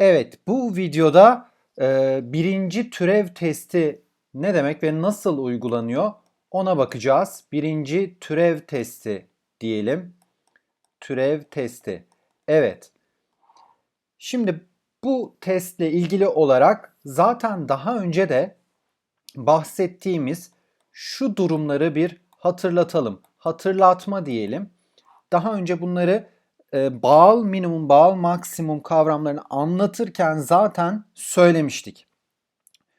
Evet, bu videoda e, birinci türev testi ne demek ve nasıl uygulanıyor ona bakacağız. Birinci türev testi diyelim. Türev testi. Evet. Şimdi bu testle ilgili olarak zaten daha önce de bahsettiğimiz şu durumları bir hatırlatalım. Hatırlatma diyelim. Daha önce bunları e, bağıl minimum, bağıl maksimum kavramlarını anlatırken zaten söylemiştik.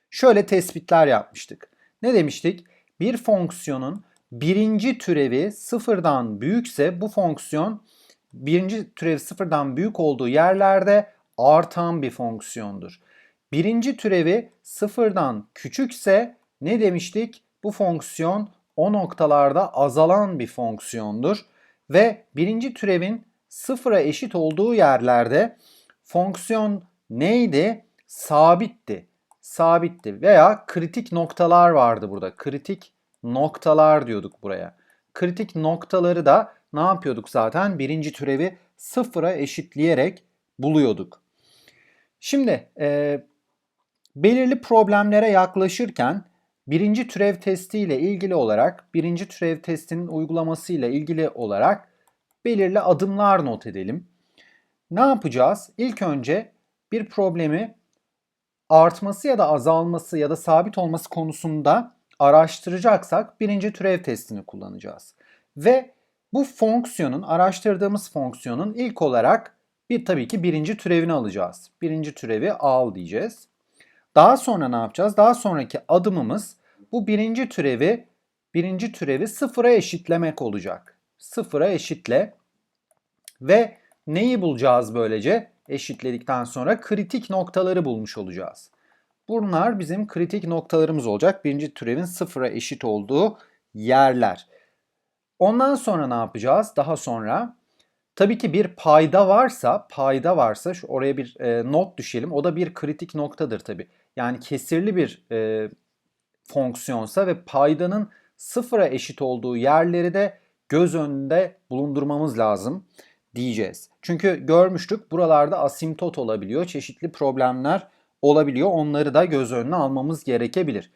Şöyle tespitler yapmıştık. Ne demiştik? Bir fonksiyonun birinci türevi sıfırdan büyükse bu fonksiyon birinci türevi sıfırdan büyük olduğu yerlerde artan bir fonksiyondur. Birinci türevi sıfırdan küçükse ne demiştik? Bu fonksiyon o noktalarda azalan bir fonksiyondur. Ve birinci türevin sıfıra eşit olduğu yerlerde fonksiyon neydi? Sabitti. Sabitti veya kritik noktalar vardı burada. Kritik noktalar diyorduk buraya. Kritik noktaları da ne yapıyorduk zaten? Birinci türevi sıfıra eşitleyerek buluyorduk. Şimdi e, belirli problemlere yaklaşırken birinci türev testi ile ilgili olarak, birinci türev testinin uygulaması ile ilgili olarak belirli adımlar not edelim. Ne yapacağız? İlk önce bir problemi artması ya da azalması ya da sabit olması konusunda araştıracaksak birinci türev testini kullanacağız. Ve bu fonksiyonun, araştırdığımız fonksiyonun ilk olarak bir tabii ki birinci türevini alacağız. Birinci türevi al diyeceğiz. Daha sonra ne yapacağız? Daha sonraki adımımız bu birinci türevi birinci türevi sıfıra eşitlemek olacak. Sıfıra eşitle ve neyi bulacağız böylece? Eşitledikten sonra kritik noktaları bulmuş olacağız. Bunlar bizim kritik noktalarımız olacak. Birinci türevin sıfıra eşit olduğu yerler. Ondan sonra ne yapacağız? Daha sonra tabii ki bir payda varsa, payda varsa şu oraya bir e, not düşelim. O da bir kritik noktadır tabii. Yani kesirli bir e, fonksiyonsa ve paydanın sıfıra eşit olduğu yerleri de göz önünde bulundurmamız lazım diyeceğiz. Çünkü görmüştük buralarda asimtot olabiliyor, çeşitli problemler olabiliyor. Onları da göz önüne almamız gerekebilir.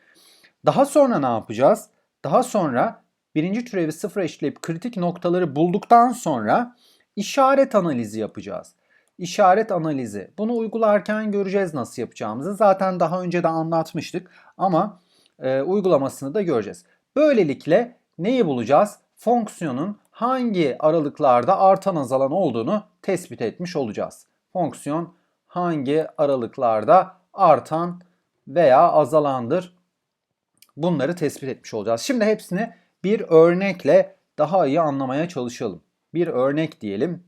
Daha sonra ne yapacağız? Daha sonra birinci türevi sıfıra eşitleyip kritik noktaları bulduktan sonra işaret analizi yapacağız. İşaret analizi. Bunu uygularken göreceğiz nasıl yapacağımızı. Zaten daha önce de anlatmıştık ama e, uygulamasını da göreceğiz. Böylelikle neyi bulacağız? Fonksiyonun hangi aralıklarda artan azalan olduğunu tespit etmiş olacağız. Fonksiyon hangi aralıklarda artan veya azalandır bunları tespit etmiş olacağız. Şimdi hepsini bir örnekle daha iyi anlamaya çalışalım. Bir örnek diyelim.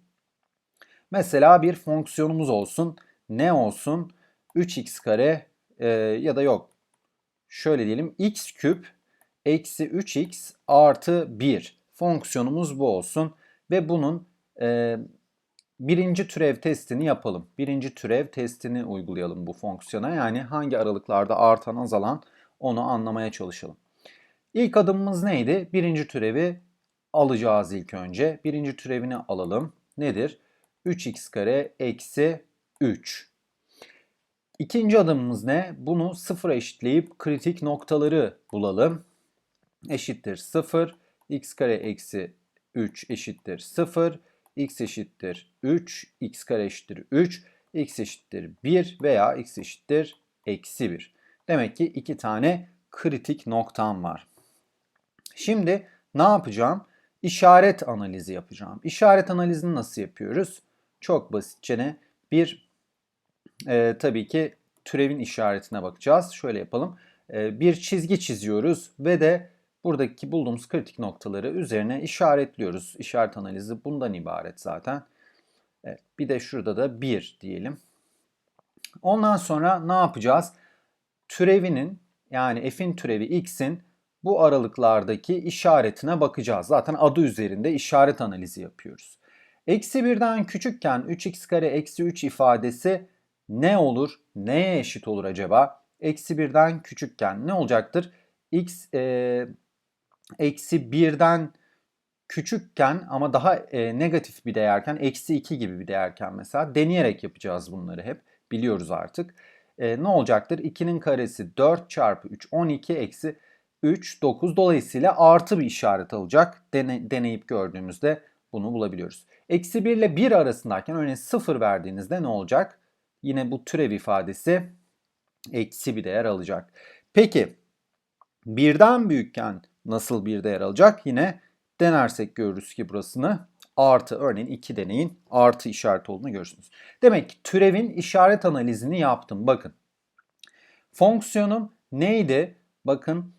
Mesela bir fonksiyonumuz olsun. Ne olsun? 3x kare e, ya da yok. Şöyle diyelim x küp eksi 3x artı 1 fonksiyonumuz bu olsun. Ve bunun e, birinci türev testini yapalım. Birinci türev testini uygulayalım bu fonksiyona. Yani hangi aralıklarda artan azalan onu anlamaya çalışalım. İlk adımımız neydi? Birinci türevi alacağız ilk önce. Birinci türevini alalım. Nedir? 3x kare eksi 3. İkinci adımımız ne? Bunu sıfıra eşitleyip kritik noktaları bulalım. Eşittir 0 x kare eksi 3 eşittir 0, x eşittir 3, x kare eşittir 3, x eşittir 1 veya x eşittir eksi 1. Demek ki iki tane kritik noktam var. Şimdi ne yapacağım? İşaret analizi yapacağım. İşaret analizini nasıl yapıyoruz? Çok basitçe ne? Bir e, tabii ki türevin işaretine bakacağız. Şöyle yapalım. E, bir çizgi çiziyoruz ve de buradaki bulduğumuz kritik noktaları üzerine işaretliyoruz. İşaret analizi bundan ibaret zaten. Bir de şurada da 1 diyelim. Ondan sonra ne yapacağız? Türevinin yani f'in türevi x'in bu aralıklardaki işaretine bakacağız. Zaten adı üzerinde işaret analizi yapıyoruz. Eksi birden küçükken 3x kare eksi 3 ifadesi ne olur? Neye eşit olur acaba? Eksi birden küçükken ne olacaktır? x e, eksi birden küçükken ama daha e, negatif bir değerken eksi 2 gibi bir değerken mesela deneyerek yapacağız bunları hep. biliyoruz artık. E, ne olacaktır? 2'nin karesi 4 çarpı 3 12 eksi 3 9 dolayısıyla artı bir işaret alacak. Dene, deneyip gördüğümüzde bunu bulabiliyoruz. Eksi 1 ile 1 arasındayken örneğin 0 verdiğinizde ne olacak? Yine bu türev ifadesi eksi bir değer alacak. Peki birden büyükken nasıl bir değer alacak? Yine denersek görürüz ki burasını artı örneğin 2 deneyin artı işareti olduğunu görürsünüz. Demek ki türevin işaret analizini yaptım. Bakın fonksiyonum neydi? Bakın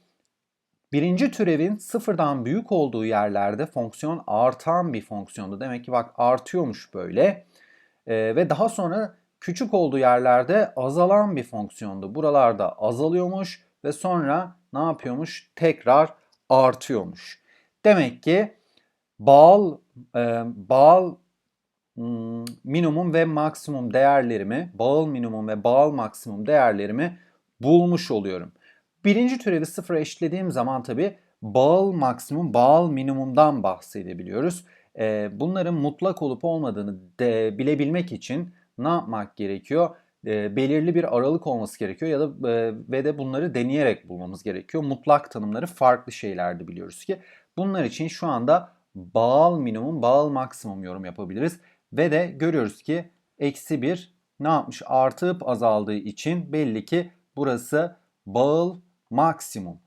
birinci türevin sıfırdan büyük olduğu yerlerde fonksiyon artan bir fonksiyondu. Demek ki bak artıyormuş böyle. Ee, ve daha sonra küçük olduğu yerlerde azalan bir fonksiyondu. Buralarda azalıyormuş ve sonra ne yapıyormuş? Tekrar artıyormuş. Demek ki bağıl e, bağıl hmm, minimum ve maksimum değerlerimi, bağıl minimum ve bağıl maksimum değerlerimi bulmuş oluyorum. Birinci türevi sıfıra eşitlediğim zaman tabi bağıl maksimum, bağıl minimumdan bahsedebiliyoruz. E, bunların mutlak olup olmadığını de bilebilmek için ne yapmak gerekiyor? E, belirli bir aralık olması gerekiyor ya da e, ve de bunları deneyerek bulmamız gerekiyor. Mutlak tanımları farklı şeylerdi biliyoruz ki. Bunlar için şu anda bağıl minimum, bağıl maksimum yorum yapabiliriz. Ve de görüyoruz ki eksi 1 ne yapmış? Artıp azaldığı için belli ki burası bağıl maksimum.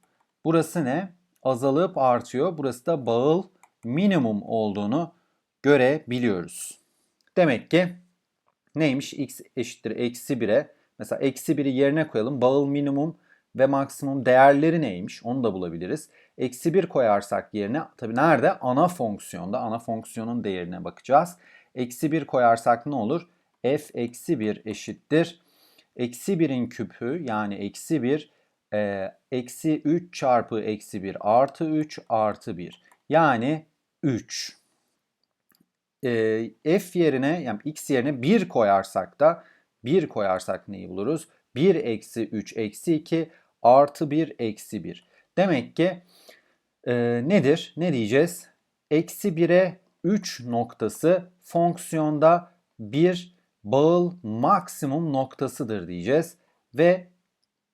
Burası ne? Azalıp artıyor. Burası da bağıl minimum olduğunu görebiliyoruz. Demek ki neymiş? x eşittir eksi 1'e. Mesela eksi 1'i yerine koyalım. Bağıl minimum ve maksimum değerleri neymiş? Onu da bulabiliriz. Eksi 1 koyarsak yerine tabi nerede? Ana fonksiyonda. Ana fonksiyonun değerine bakacağız. Eksi 1 koyarsak ne olur? f eksi 1 eşittir. Eksi 1'in küpü yani eksi 1 e, eksi 3 çarpı eksi 1 artı 3 artı 1. Yani 3. E, f yerine yani x yerine 1 koyarsak da 1 koyarsak neyi buluruz? 1 eksi 3 eksi 2 artı 1 eksi 1. Demek ki e, nedir? Ne diyeceğiz? Eksi 1'e 3 noktası fonksiyonda bir bağıl maksimum noktasıdır diyeceğiz. Ve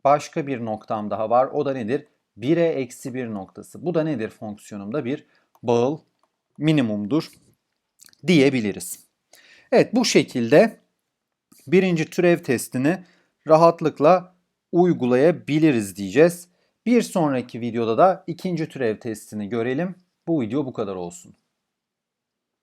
başka bir noktam daha var. O da nedir? 1'e eksi 1 noktası. Bu da nedir fonksiyonumda? Bir bağıl minimumdur diyebiliriz. Evet bu şekilde birinci türev testini rahatlıkla uygulayabiliriz diyeceğiz. Bir sonraki videoda da ikinci türev testini görelim. Bu video bu kadar olsun.